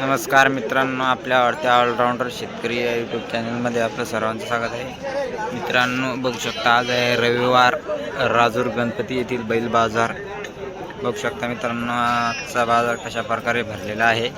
नमस्कार मित्रांनो आपल्या आवडत्या ऑलराऊंडर शेतकरी या यूट्यूब चॅनलमध्ये आपलं सर्वांचं स्वागत आहे. मित्रांनो बघू शकता आज आहे रविवार राजूर गणपती येथील बैल बाजार. बघू शकता मित्रांनो आजचा बाजार कशा प्रकारे भरलेला आहे.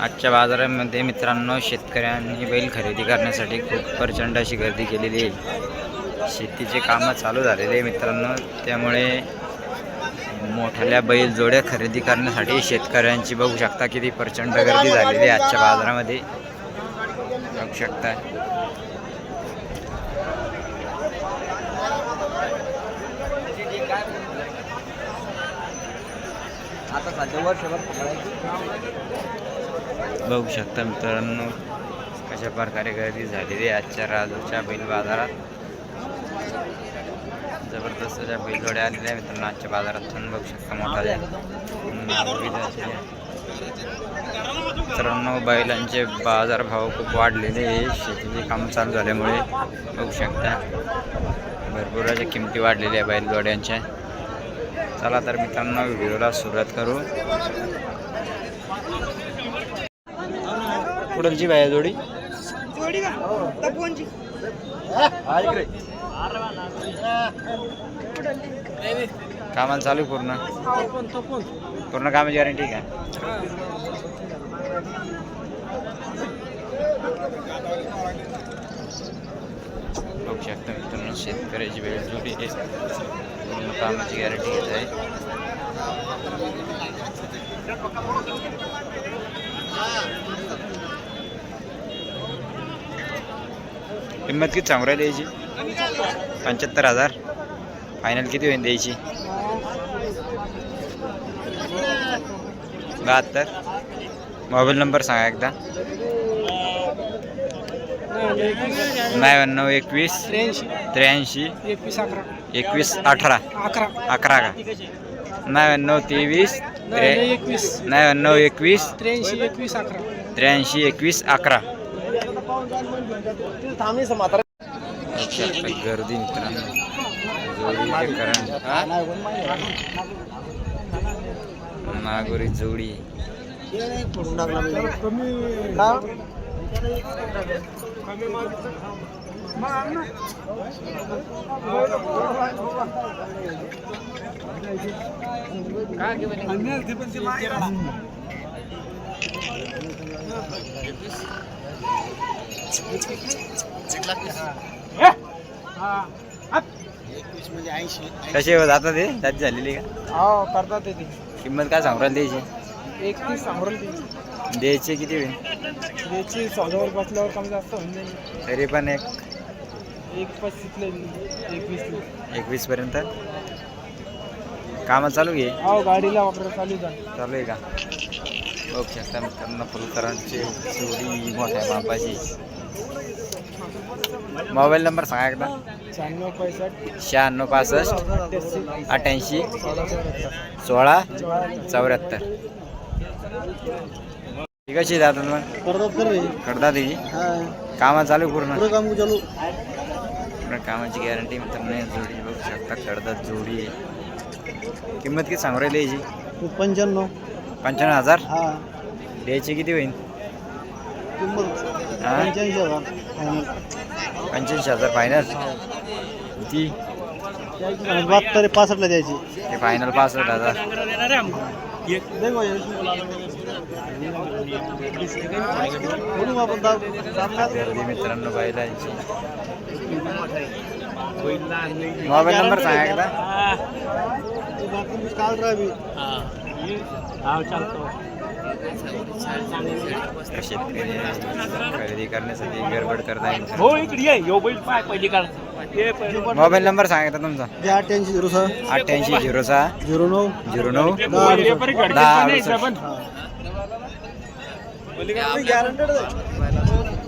आजच्या बाजारामध्ये मित्रांनो शेतकऱ्यांनी बैल खरेदी करण्यासाठी खूप प्रचंड अशी गर्दी केलेली आहे. शेतीचे कामं चालू झालेले आहे मित्रांनो त्यामुळे मोठ्या बैल जोड्या खरेदी करण्यासाठी शेतकऱ्यांची बघू शकता किती प्रचंड गर्दी झालेली आहे आजच्या बाजारामध्ये. बघू शकता. बघू शकता मित्रांनो कशा प्रकारे गर्दी झालेली आहे आजच्या राजूच्या बैल बाजारात. जबरदस्त अशा बैलजोड्या आलेल्या आहे मित्रांनो आजच्या बाजारात पण बघू शकता मोठा मित्रांनो बैलांचे बाजारभाव खूप वाढलेले आहे. शेतीचे काम चालू झाल्यामुळे बघू शकता. भरपूर अशा किमती वाढलेल्या आहे बैलजोड्यांच्या. चला तर मित्रांनो व्हिडिओला सुरुवात करू. कुठलची बाय जोडी. जोडी का? कामाला चालू आहे पूर्ण? पूर्ण कामाची गॅरंटी का? बघू शकता मित्रांनो शेतकऱ्याची वेळ जोडी आहे. पूर्ण कामाची गॅरंटी घेत आहे. किंमत किती सांगू राहिली याची? पंच्याहत्तर हजार. फायनल किती होईल द्यायची? बहात्तर. मोबाईल नंबर सांगा एकदा. नव्याण्णव एकवीस त्र्याऐंशी एकवीस अठरा. अकरा अकरा का? नव्याण्णव तेवीस एकवीस नव्याण्णव एकवीस त्र्याऐंशी एकवीस अकरा. त्र्याऐंशी गर्दी मित्रांनो. थांबली मात्र लक्षात गर्दी मित्रांनो कसे होत आता ते त्यात झालेली का? हो करतात ते. किंमत काय सांगू राहिली द्यायची? एकतीस सांगोल ती द्यायची किती होईल त्याची चौदावर बसल्यावर कमी जास्त होऊन जाईल. तरी पण एक एक पस्तीसले एकवीस एकवीस पर्यंत कामं चालू घे हो गाडीला वापरा चालू जा चालू आहे का? बघू शकता मित्रांनो फुलकरांची जोडी मोठ्या मापाची मोबाईल नंबर सांगा एकदा. शहाण्णव पैसष्ट. शहाण्णव पासष्ट. अठ्ठ्याऐंशी. सोळा. चौऱ्याहत्तर. ती कशी आहे दादा मग करता ती हा. कामं चालू पूर्ण? काम चालू. पूर्ण कामाची गॅरंटी मित्रांनो जोडी बघू शकता. करतात जोडी आहे. किंमत किती सांगू राहिली याची? पंच्याण्णव. पंच्याण्णव हजार? हा. द्यायची किती होईल किंमत? पंच्याऐंशी हजार. पंच्याऐंशी हजार फायनल ती? बहात्तर पासष्टला द्यायची. ते फायनल पासष्ट हजार. गर्दी मित्रांनो बैलांची मोबाईल नंबर सांगा एकदा. काल राहावी शेतकरी खरेदी करण्यासाठी गडबड करता येईल हो इकडे ये. यो बैल पाय पहिली पहिलं. मोबाईल नंबर सांगा एकदा तुमचा. अठ्ठ्याऐंशी झिरो सहा. अठ्ठ्याऐंशी झिरो सहा. झिरो नऊ. झिरो नऊ. दहा.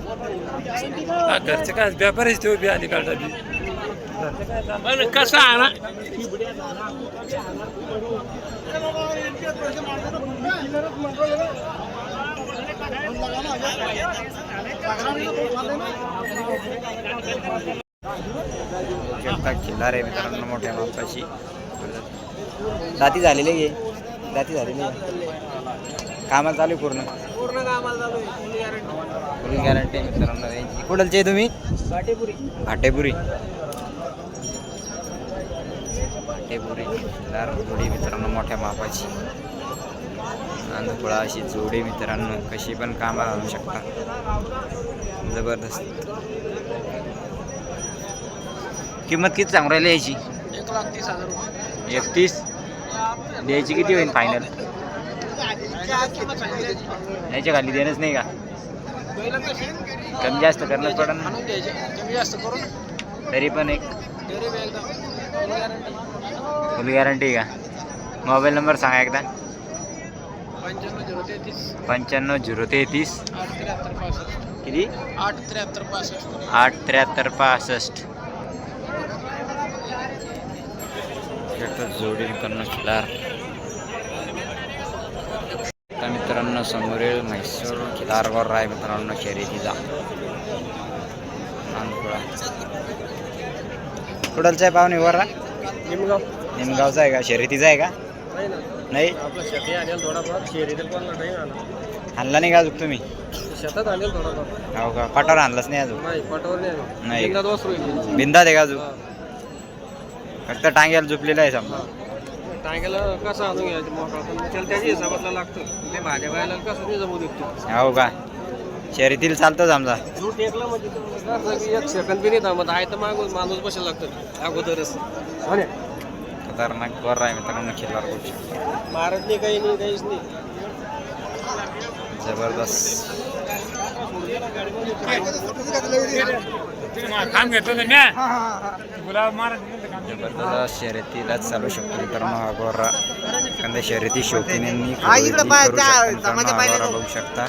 हा, घरचं काय व्यापारीच ते उभी आली काढता बी कसं आहे ना शकता खिल्लार आहे मित्रांनो मोठ्या मापाची दाती झालेली आहे. दाती झालेली आहे. कामाला चालू आहे पूर्ण? पूर्ण कामाला चालू आहे. फुल गॅरंटी मित्रांनो. यांची कुठलचे आहे तुम्ही? काटेपुरी भाटेपुरी. भाटेपुरी. दार जोडी मित्रांनो मोठ्या मापाची. आणि अशी जोडी मित्रांनो कशी पण कामाला आणू शकता. जबरदस्त. किंमत किती सांगू राहिली याची? एक लाख तीस हजार रुपये एकतीस. द्यायची किती होईल फायनल याच्या खाली देणंच नाही का? कमी जास्त करणं पडन तरी पण एक. फुल गॅरंटी का? मोबाईल नंबर सांगा एकदा. पंच्याण्णव झिरो तेहतीस. पंच्याण्णव झिरो तेहतीस. आठ त्र्याहत्तर पासष्ट. किती? आठ त्र्याहत्तर पासष्ट. आठ त्र्याहत्तर पासष्ट. एकच जोडी मित्रांनो खिलार आता मित्रांनो समोरील म्हैसूर खिलार वर आहे मित्रांनो शर्यतीचा कुठलचा आहे पाहुणे वर निमगाव. निमगावचा आहे का? शर्यतीचा आहे का? नाही? आपलं शेती आणेल थोडाफार शेरीतील पण नाही आणला आणला नाही का अजून तुम्ही? शेतात आणेल थोडाफार. हो का? पटावर आणलाच नाही अजून? नाही पटावर नाही. नाही. एकदा दोस होईल बिंदा आहे का अजून? फक्त टांग्याला झोपलेला आहे समजा. टांग्याला कसं आणून घ्यायचं मोठा पण त्याला त्याच्या हिसाबातला लागतं. ते भाज्या कसं नाही जमू देतो हो का? शर्यतीला चालतो समजा. म्हणजे तो कसं की एक सेकंद बी नाही थांबत. आहे तर मागून माणूस बसायला लागतं. अगोदरच. हो ना? खतरनाक वर आहे मित्रांनो खिल्लार गोष्टी. मारत नाही काही नाही काहीच नाही. जबरदस्त. जबरदस्त शर्यतीलाच चालू शकतो मित्रांनो हा गोरा. एखाद्या शर्यती करू शकता गोरा बघू शकता.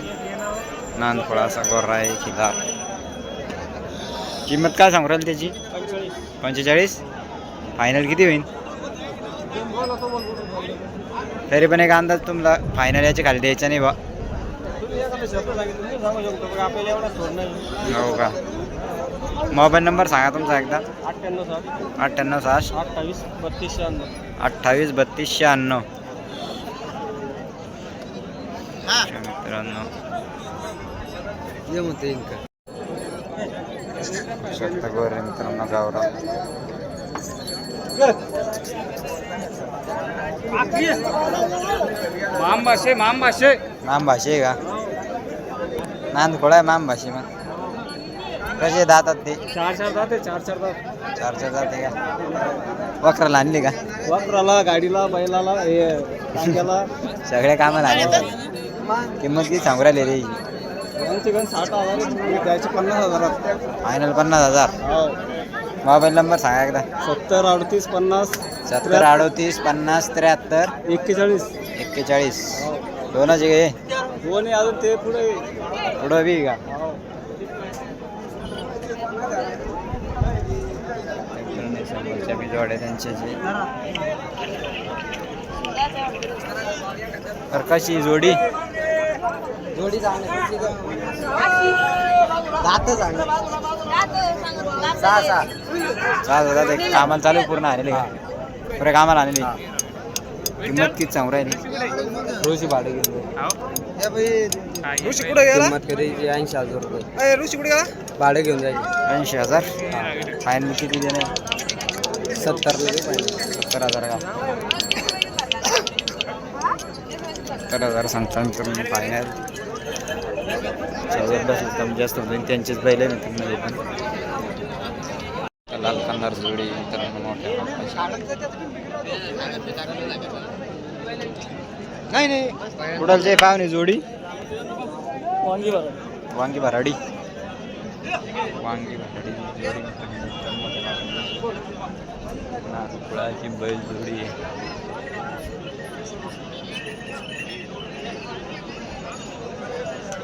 नानफळा असा गोरा आहे खिल्लार. किंमत काय सांगू राहिली त्याची? पंचेचाळीस. फायनल किती होईल तरी पण एक अंदाज तुम्हाला फायनल याच्या खाली द्यायचा नाही बा हो का? मोबाईल नंबर सांगा तुमचा एकदा. अठ्ठ्याण्णव सात अठ्ठ्याण्णव सहाशे अठ्ठावीस बत्तीस शहाण्णव. अठ्ठावीस बत्तीस शहाण्णव मित्रांनो. शकता गोरे मित्रांनो गावरा मामभाषे मामभाषे माम भाषे आहे का नांदखोळा आहे माम भाषे मग? कसे दातात ते? चार चार जाते चार चार जात चार चार जाते का? वक्राला आणली का? वापराला गाडीला बैलाला हे टांग्याला सगळ्या कामाला आणली किंमत किती सांगू राहिली रे? यांचे गण साठ हजार आहे, तुम्ही द्यायचे पन्नास हजारात फायनल पन्नास हजार. हो. मोबाईल नंबर सांगा एकदा. सत्तर अडतीस पन्नास सत्तर अडोतीस पन्नास त्र्याहत्तर. एक्केचाळीस. एक्केचाळीस. दोनच का दोन आहे अजून ते पुढे. हे? पुढं बी का? हो. समोरच्या बी जोड्या त्यांच्याची तर कशी जोडी. जोडी चांगली दात चांगली सहा सहा ते कामाला चालू आहे पूर्ण आलेले. पुरे कामाला आलेली. किंमत किती सांगू राहिली रोजी भाडे ऋषी कुठे गेला? किंमत करायची ऐंशी हजार रुपये. ऋषी कुठे गेला? भाडे घेऊन जायचे ऐंशी हजार? फायनल किती देणे सत्तरला नाही पाहिजे सत्तर हजार का? सत्तर हजार सांगता मित्रांनो फायनल जबरदस्त म्हणजे काम जास्त होईल त्यांचेच पहिले मित्रांनो हे पण. लाल कांदार जोडी मित्रांनो मोठ्या नाही नाही. कुडालचे पाहुणे जोडी. वांगी भराडी. वांगी भराडी. वांगी भराडी जोडी मित्रांनो बैल जोडी.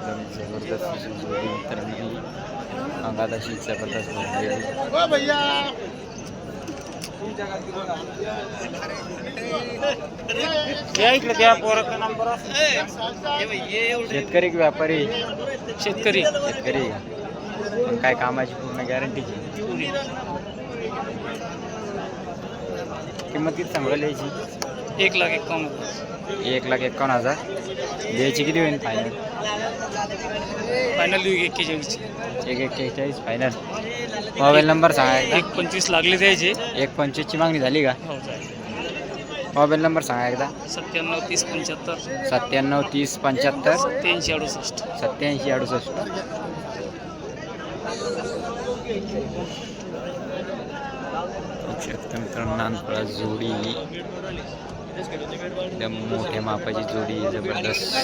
एकदम जबरदस्त अशी जोडी मित्रांनो अंगात अशी जबरदस्त भरलेली शेतकरी की व्यापारी? शेतकरी. शेतकरी. पण काय कामाची पूर्ण गॅरंटीची किंमत किती सांगू राहिली याची. एक लाख एकावन्न हजार. एक लाख एकावन्न हजार. द्यायची किती होईल फायनल फायनल देऊ एक्केचाळीसची एक एक्केचाळीस फायनल मोबाईल नंबर सांगा एकदा. एक पंचवीस लागले द्यायचे. एक पंचवीसची मागणी झाली का? हो चालेल मोबाईल नंबर सांगा एकदा. सत्त्याण्णव तीस पंच्याहत्तर. सत्त्याण्णव तीस पंच्याहत्तर. सत्याऐंशी अडुसष्ट. सत्याऐंशी अडुसष्ट. मित्रांनो नानपळा जोडी. एकदम मोठ्या मापाची जोडी आहे, जबरदस्त.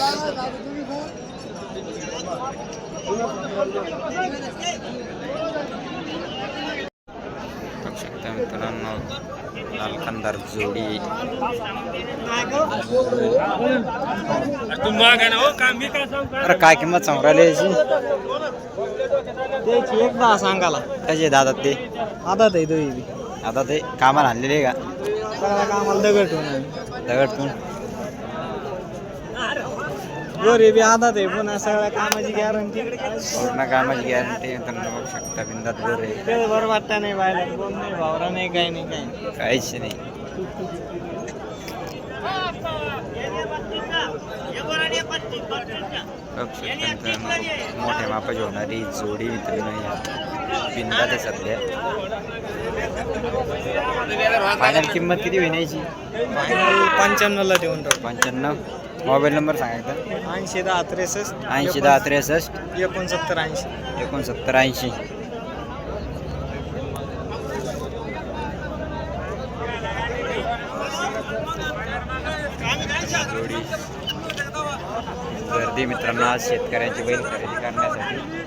बघू शकता मित्रांनो लाल कंदार जोडी हो अरे काय किंमत सांगू राहिली याची? त्याची एक दहा सांगाला कसे दादा ते. आता ते दोघी आता ते कामाला आणलेले आहे का? कामाला दगड ठेवून आम्ही. दगडतून गोरे बी आधा ते पुन्हा सगळ्या कामाची गॅरंटी पूर्ण कामाची गॅरंटी मित्रांनो बघू शकता बिंदात ते बरं वाटतं नाही बायला कोण नाही भावरा नाही काही नाही काही नाही. काहीच नाही मोठ्या मापाची होणारी जोडी मित्रांनो बिंदात आहे सध्या फायनल किंमत किती होईल याची फायनल पंच्याण्णवला देऊन टाकू. पंच्याण्णव. मोबाईल नंबर सांगा एकदा. ऐंशी दहा त्रेसष्ट ऐंशी दहा त्रेसष्ट. एकोणसत्तर ऐंशी. एकोणसत्तर ऐंशी जोडी गर्दी मित्रांनो आज शेतकऱ्यांची बैल खरेदी करण्यासाठी